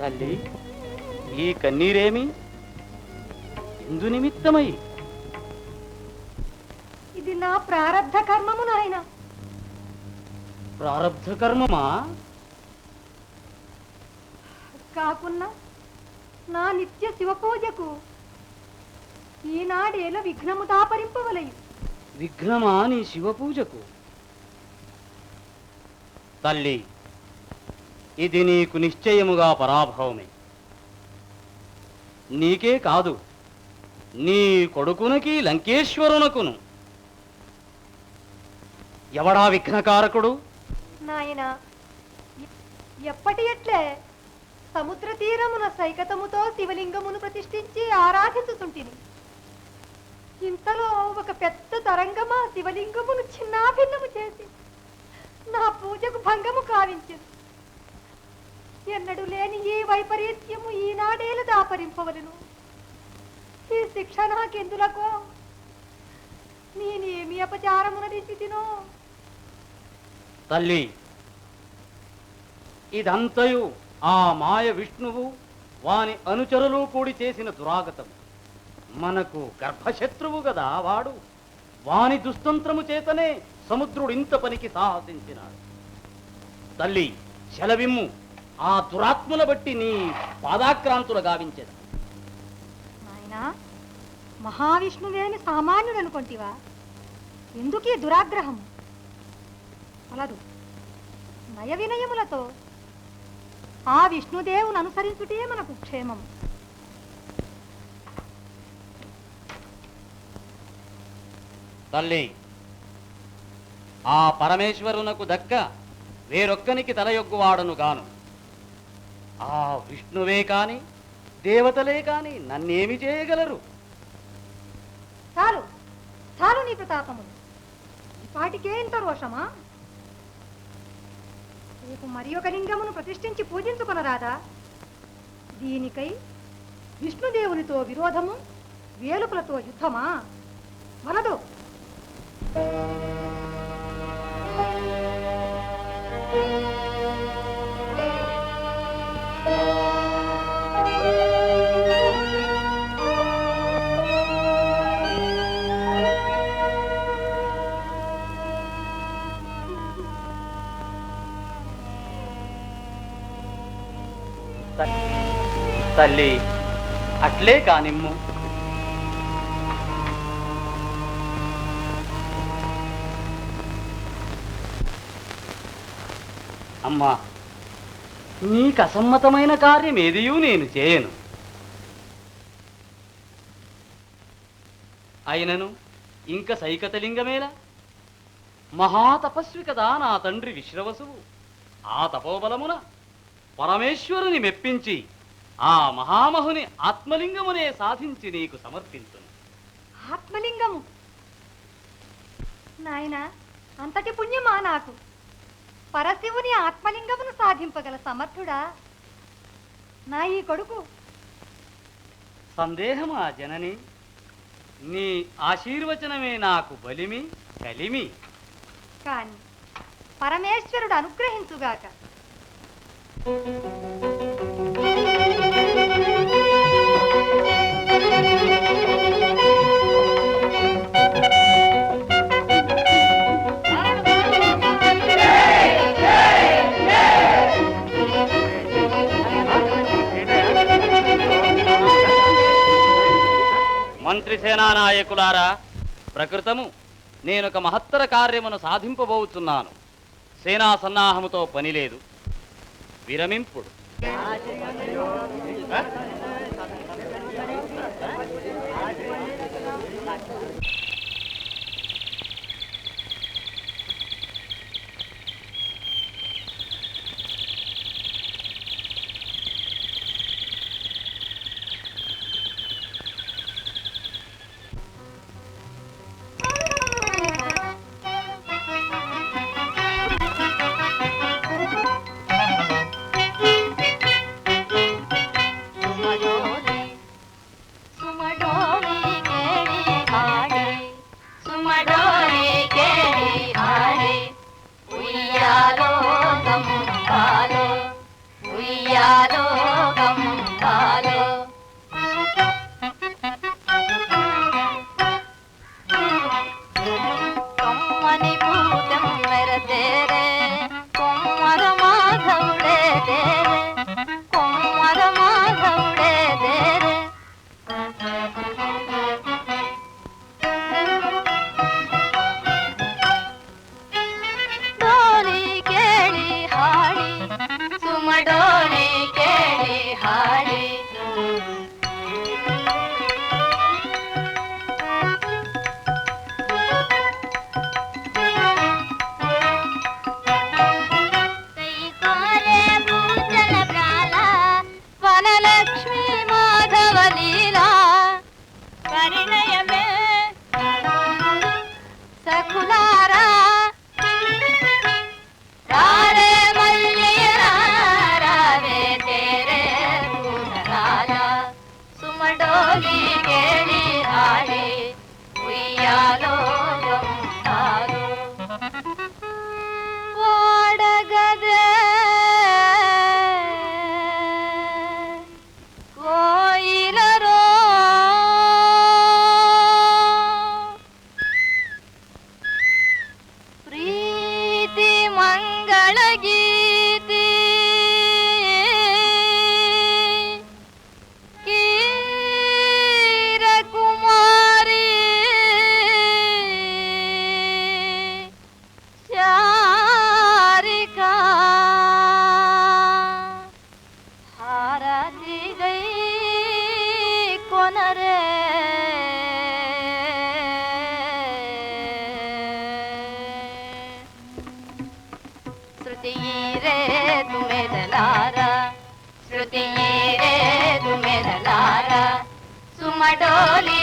తల్లి ఈ కన్నీరేమి? ఇందు నిమిత్తమై. ఇది నా ప్రారబ్ధ కర్మము నాయన. ప్రారబ్ధ కర్మమా? కాకున్నా నా నిత్య శివ పూజకు ఈనాడేల విఘ్నము దాపరింపవలయు. విఘ్నమా నీ శివ పూజకు తల్లి ఇది నీకు నిశ్చయముగా పరాభవమే. నీకే కాదు నీ కొడుకునికి లంకేశ్వరునకును. ఎవడా విఘ్నకారకుడు? నాయన ఎప్పటి ఎట్లే సముద్ర తీరమున సైకతముతో శివలింగమును ప్రతిష్ఠించి ఆరాధించుతుంటిని. ఇంతలో ఒక పెద్ద తరంగమా శివలింగమును చిన్నాభిన్నము చేసి నా పూజకు భంగము కావించింది. ఎన్నడు లేని ఈ వైపరీత్యము ఈనాడేలు దాపరింపవలను. ఈ శిక్ష నాకెందులకో? నేనేమి అపచారమున తల్లి ఇదంతయు ఆ మాయ విష్ణువు వాని అనుచరులు కూడి చేసిన దురాగతం మనకు గర్భశత్రువు గదా వాడు. వాని దుస్తంత్రము చేతనే సముద్రుడు ఇంత పనికి సాహసించినాడు. తల్లి శలవిమ్ము. ఆ దురాత్ముల బట్టి నీ పాదాక్రాంతులు గావించేది. నాయనా మహావిష్ణువేమి సామాన్యుడు అనుకుంటివా? ఎందుకీ దురాగ్రహం? అలదు నయ వినయములతో ఆ విష్ణుదేవుని అనుసరించుటే మనకు క్షేమం. తల్లి ఆ పరమేశ్వరునకు దక్క వేరొక్కనికి తలయొగ్గువాడను గాను. ఆ విష్ణువే కాని దేవతలే కాని నన్నేమి చేయగలరు? చాలు. చాలు నీ ప్రతాపములు ఇపాటికే ఇంత రోషమా? రేపు మరి ఒక లింగమును ప్రతిష్ఠించి పూజించుకొనరాదా? దీనికై విష్ణుదేవునితో విరోధము వేలుపులతో యుద్ధమా? వలదు తల్లి అట్లే కానిమ్ము. అమ్మా నీకు అసమ్మతమైన కార్యం ఏదియూ నేను చేయను. అయినను ఇంక సైకతలింగమేలా? మహాతపస్వి కదా నా తండ్రి విశ్రవసువు. ఆ తపోబలమున పరమేశ్వరుని మెప్పించి ఆ మహామహుని ఆత్మలింగమునే సాధించి నీకు సమర్పించును. ఆత్మలింగము? నాయన అంతటి పుణ్యమా నాకు? పరశివుని ఆత్మలింగమును సాధింపగల సమర్థుడా? నా ఈ కొడుకు? సందేహమా జనని? నీ ఆశీర్వచనమే నాకు బలిమి కలిమి. కాని పరమేశ్వరుడు అనుగ్రహించుగాక. మంత్రి నాయకులారా ప్రకృతము నేనొక మహత్తర కార్యమును సాధింపబోతున్నాను సేనా సన్నాహముతో పని లేదు. విరమింపుడు. மனை பூதம் மரத்தேரே మడోలి